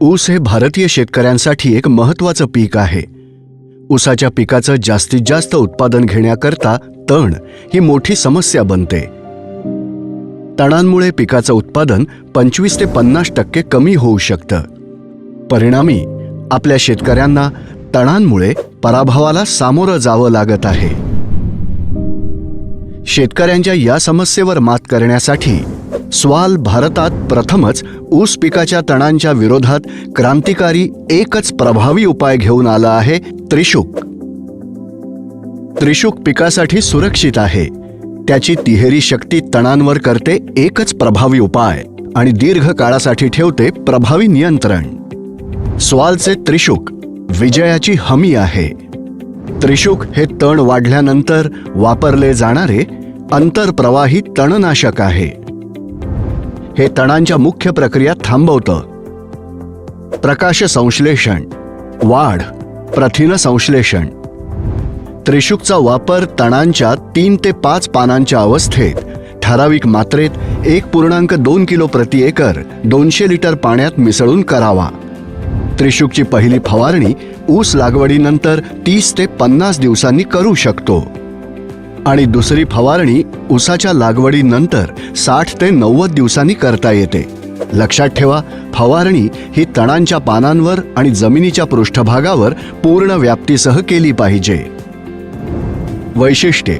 ऊस हे भारतीय शेतकऱ्यांसाठी एक महत्वाचं पीक आहे. ऊसाच्या पिकाचं जास्तीत जास्त उत्पादन घेण्याकरता तण ही मोठी समस्या बनते. तणांमुळे पिकाचं उत्पादन पंचवीस ते पन्नास टक्के कमी होऊ शकतं. परिणामी आपल्या शेतकऱ्यांना तणांमुळे पराभवाला सामोरं जावं लागत आहे. शेतकऱ्यांच्या या समस्येवर मात करण्यासाठी स्वाल भारतात प्रथमच ऊस पिकाच्या तणांच्या विरोधात क्रांतिकारी एकच प्रभावी उपाय घेऊन आला आहे त्रिशूक. त्रिशूक पिकासाठी सुरक्षित आहे. त्याची तिहेरी शक्ती तणांवर करते एकच प्रभावी उपाय आणि दीर्घ काळासाठी ठेवते प्रभावी नियंत्रण. स्वालचे त्रिशूक विजयाची हमी आहे. त्रिशूक हे तण वाढल्यानंतर वापरले जाणारे अंतरप्रवाही तणनाशक आहे. हे तणांच्या मुख्य प्रक्रिया थांबवतं. प्रकाश संश्लेषण वाढ प्रथिन संश्लेषण. त्रिशूकचा वापर तणांच्या तीन ते पाच पानांच्या अवस्थेत ठराविक मात्रेत एक पूर्णांक दोन किलो प्रति एकर दोनशे लिटर पाण्यात मिसळून करावा. त्रिशूकची पहिली फवारणी ऊस लागवडीनंतर तीस ते पन्नास दिवसांनी करू शकतो. आणि दुसरी फवारणी ऊसाच्या लागवडीनंतर साठ ते नव्वद दिवसांनी करता येते. लक्षात ठेवा फवारणी ही तणांच्या पानांवर आणि जमिनीच्या पृष्ठभागावर पूर्ण व्याप्तीसह केली पाहिजे. वैशिष्ट्ये.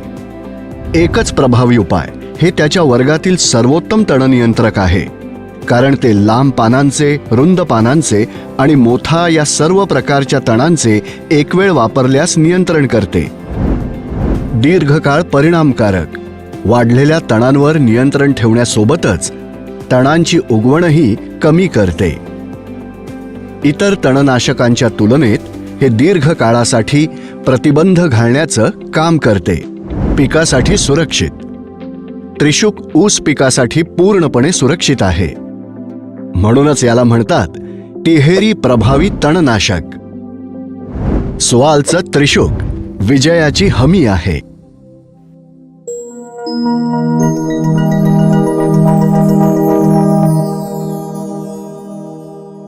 एकच प्रभावी उपाय. हे त्याच्या वर्गातील सर्वोत्तम तणनियंत्रक आहे. कारण ते लांब पानांचे रुंद पानांचे आणि मोथा या सर्व प्रकारच्या तणांचे एक वेळ वापरल्यास नियंत्रण करते. दीर्घकाळ परिणामकारक. वाढलेल्या तणांवर नियंत्रण ठेवण्यासोबतच तणांची उगवणही कमी करते. इतर तणनाशकांच्या तुलनेत हे दीर्घ काळासाठी प्रतिबंध घालण्याचं काम करते. पिकासाठी सुरक्षित. त्रिशूक ऊस पिकासाठी पूर्णपणे सुरक्षित आहे. म्हणूनच याला म्हणतात तिहेरी प्रभावी तणनाशक. सुवालचं त्रिशोक विजयाची हमी आहे.